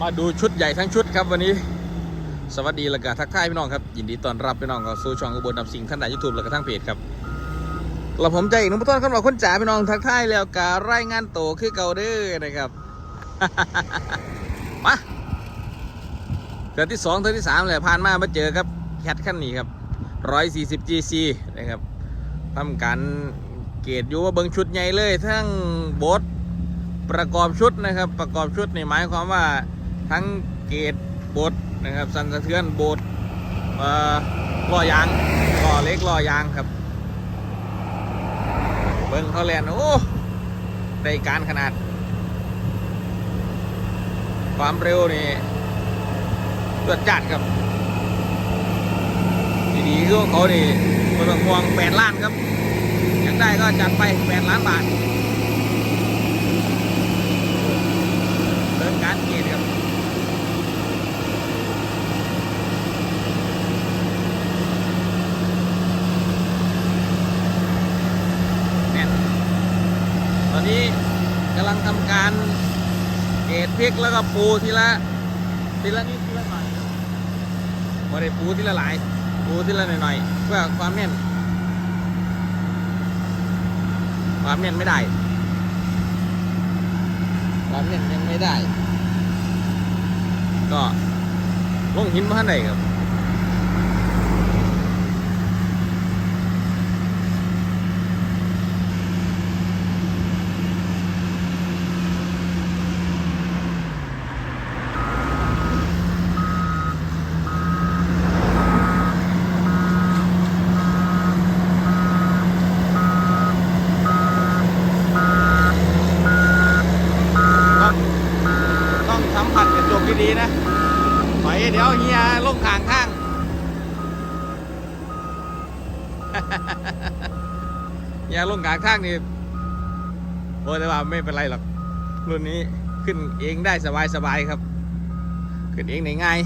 มาดูชุดใหญ่ทั้งชุดครับวันนี้ สวัสดีและกาทักทายพี่น้องครับ ยินดีต้อนรับพี่น้องเข้าสู่ช่องอุบลนำสิ่งท่านใดยูทูบและกระทั่งเพจครับเราผมใจอีกนุ่มต้นคนบอกคนจ๋าพี่น้องทักทายแล้วการายงานโตคือเก่าเด้อนะครับมาเทือที่สองเทือที่สามเลยผ่านมามาเจอครับแคทขั้นนี้ครับร้อยสี่สิบ GC นะครับทำการเกตอยู่ว่าเบิ้งชุดใหญ่เลย ทั้งโบทประกอบชุดนะครับ ประกอบชุดนี่หมายความว่า ทั้งเกตบดนะครับสันสะเทือนบดเอ่อล้อยางล้อเล็กล้อยางครับ เบิ้งเขาแลนโอ้ได้การขนาด ความเร็วนี่ตรวจจัดครับ ดีๆคือเขานี่ไม่ต้องห่วงแปดล้านครับ อยากได้ก็จัดไปแปดล้านบาท เริ่มการเกตครับแน่นตอนนี้กำลัง ทำการเกตพริกแล้วก็ปูทีละทีละนิดทีละหน่อยพอได้ปูทีละหลาย ปูทีละหน่อยๆเพื่อความแน่น ความแน่นไม่ได้ ความเน่นยังไม่ได้ ก็ลงหินมาท่านครับ ต้องต้องสัมผัสกระจก ดีนะถอยเดี๋ยวเฮียลงข้างข้างเฮียลงข้างข้างนี่โอ้แต่ว่าไม่เป็นไรหรอก รุ่นนี้ขึ้นเองได้สบายๆครับ ขึ้นเองได้ง่าย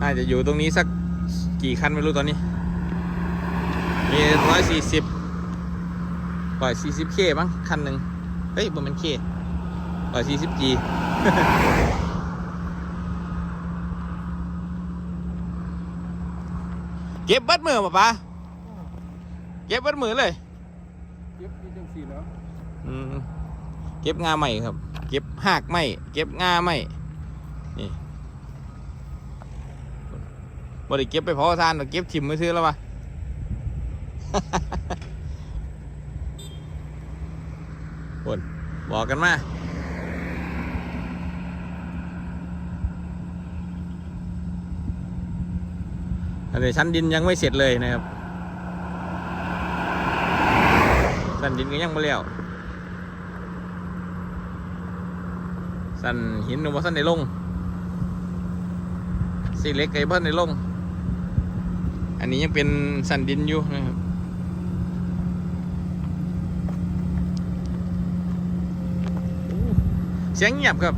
น่าจะอยู่ตรงนี้สักกี่คันไม่รู้ตอนนี้มีร้อยสี่สิบ ร้อยสี่สิบเคมั้งคันหนึ่งเฮ้ยบ่แมันเคร้อยสี่สิบจีเก็บเบัดมือป่ะปะเก็บเบัดมือเลย เก็บนี่จังสี่แล้วอืมเก็บงาใหม่ครับ เก็บหากใหม่เก็บงาใหม่นี่บ่ได้เก็บไปเผาทานหรอกเก็บถิ่มมือซื้อแล้ววะ คนบอกกันมาอันนี้ชั้นดินยังไม่เสร็จเลยนะครับชั้นดินก็ยังไม่แล้วสันหินหนูว่าสันในลงสีเล็กไก่เบิ้ลในลง อันนี้ยังเป็นสันดินอยู่นะครับ เสียงเงียบครับ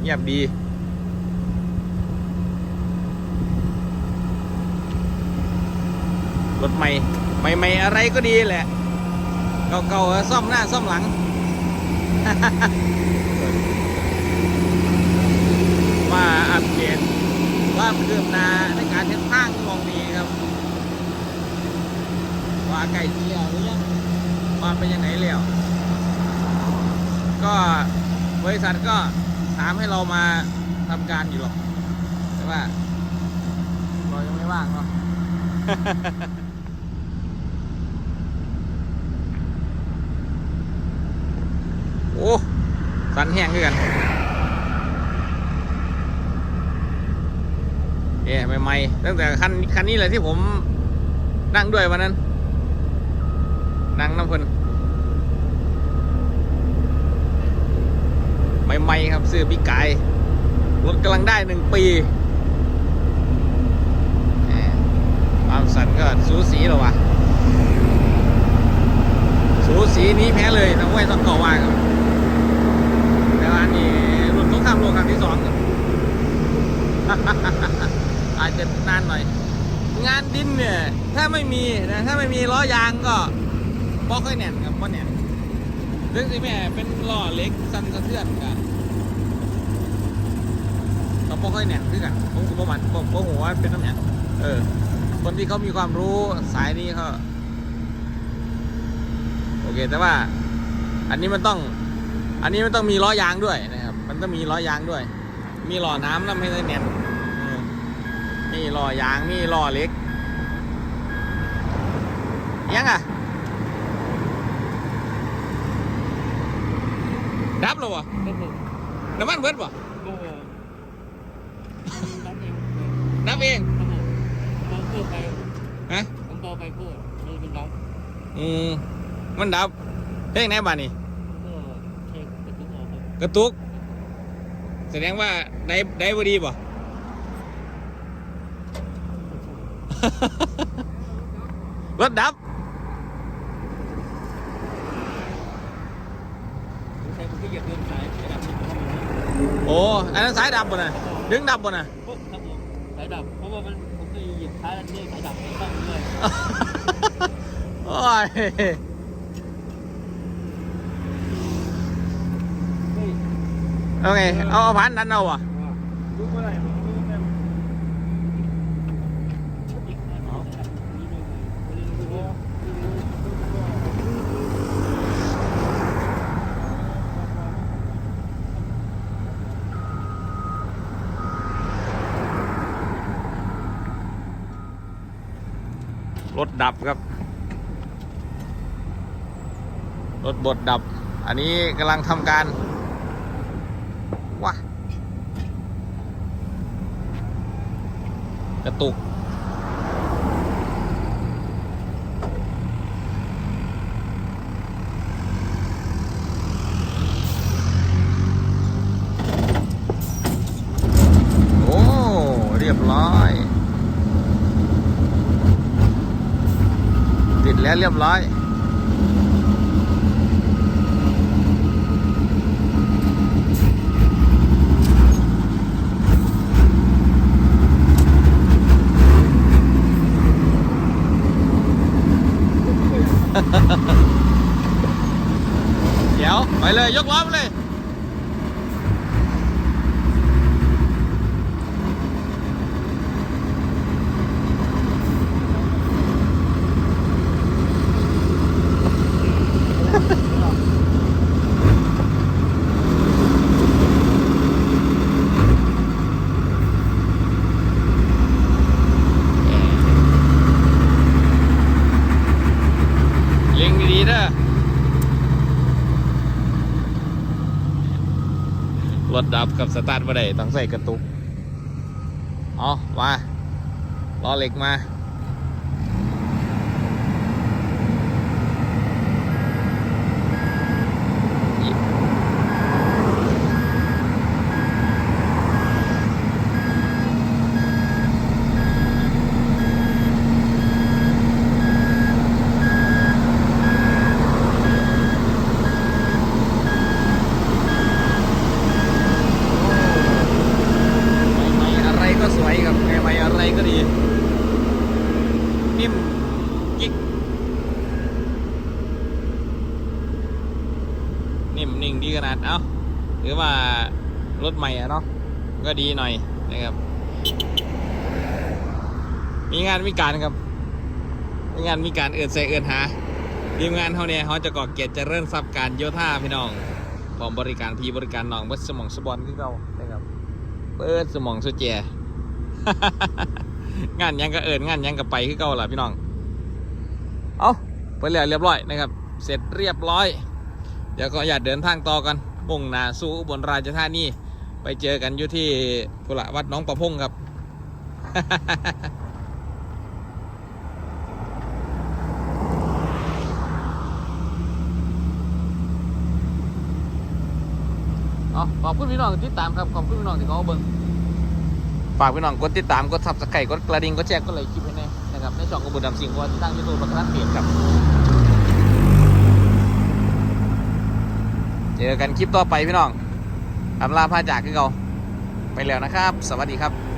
เงียบดี รถใหม่ ใหม่ๆอะไรก็ดีแหละ เก่าๆซ่อมหน้าซ่อมหลัง มาอัปเดตควาคืบหน้าในการเททางมองนี้ครับ ว่าไก่เที่ยวหรือยังว่าเป็นยังไงแล้ว ก็บริษัทก็ถามให้เรามาทำการอยู่หรอก แต่ว่าเรายังไม่ว่างเนาะโอ้ สันแห้งด้วยกันเอ๊ะใหม่ๆตั้งแต่คันคันนี้เลยที่ผมนั่งด้วยวันนั้น นั่งน้ำเพลิน ใหม่ๆครับซื้อปีกายรถกำลังได้หนึ่งปีความสันก็สูสีแล้วะสูสีนี้แพ้เลยต้องไว้ต้องก่อว่าครับแต่ว่าอันนี้รุ่นสงครามโลกครั้งที่สองครับอาจจะนานหน่อย งานดินเนี่ย ถ้าไม่มีนะถ้าไม่มีล้อยางก็บ่ค่อยแน่นครับบ่แน่นเรื่องที่แม่เป็นล้อเล็กสั้นสะเทือนกัน บ่ค่อยแน่นคือกันผมก็บ่มันผมบ่หัวาเป็นน้ำหยังเออ คนที่เขามีความรู้สายนี้เขาโอเค แต่ว่า อันนี้มันต้อง อันนี้มันต้องมีล้อยางด้วยนะครับ มันต้องมีล้อยางด้วย มีล้อน้ำแล้วไม่ได้แน่นเออมีล้อยางมีล้อเหล็กยังอะดับแล้ววะครับผมน้ำมันเบิดวะ ก็รับเอง ดับเองครับผมเราเพิ่มไปฮะผมต่อไปเพิ่มมีเป็นรับอืมมันดับเพลงไหนบ้านี่ก็เช็คกระตุ้นออกครับกระตุก แสดงว่าได้ได้บดีป่ะรถดับใช้ผมก็เหยียบเดินสายสายดับนี่เข้ามาโอ้อันนั้นสายดับป่ะนะดึงดับป่ะนะ ปุ๊บครับผมสายดับเพราะว่ามันผมเคยเหยียบท้ายแล้วเนี่ยสายดับมันเข้าไปเลยโอ้ยเฮ้ยเอาไงเอาเอาพันดันเอาอะ รู้เมื่อไหร่รู้เมื่อไหร่อีกอันนี้นะครับนี่เลยนี่เลย รถดับครับ รถบดดับ อันนี้กำลังทำการว้ากระตุก โอ้ เรียบร้อย ติด แล้วเรียบร้อยเดี๋ยวไปเลย ยกล้อไปเลย เล็งดีๆเด้อรถ ดับกับสตาร์ทบ่ได้ต้องใส่กระตุก เอามาล้อเหล็กมาหยิบใหม่ๆอะไรก็สวยครับใหม่ๆอะไรก็ดี นิ่มกิ๊ก นิ่มนิ่ งดีขนาดเอ้าหรือว่ารถใหม่อะเนาะก็ดีหน่อยนะครับ มีงานมีการครับ มีงานมีการเอื่นใส่เอื่นหาทีมงานเขาเนี่ยเขาจะก่อเกียรติเริญทรัพย์การโยธาพี่น้องพร้อมบริการพีบริการน้องเบิดสมองสบอนที่เรานะครับเปิดสมองสุเจงานยังก็เอินงานยังก็ไปคือเก่าล่ะพี่น้อง เอาไปแล้วเรียบร้อยนะครับ เสร็จเรียบร้อย ดี๋ยวก็อยากเดินทางต่อกันมุ่งหน้าสู่อุบลราชธานีไปเจอกันอยู่ที่กุละวัดน้องประพงครับ ขอบคุณพี่น้องที่ติดตามครับ ขอบคุณพี่น้องที่เขาเบิ่งฝากพี่น้องกดติดตาม กดซับสไครต์กดกระดิ่ง กดแชร์ กดไลค์คลิปให้แน่นะครับ ในช่องกบุญดำสิงห์ว่าที่ตั้งยูทูบและร้านเพจครับ เจ อกันคลิปต่อไปพี่น้องอำลาพาจากคือเขาไปแล้วนะครับ สวัสดีครับ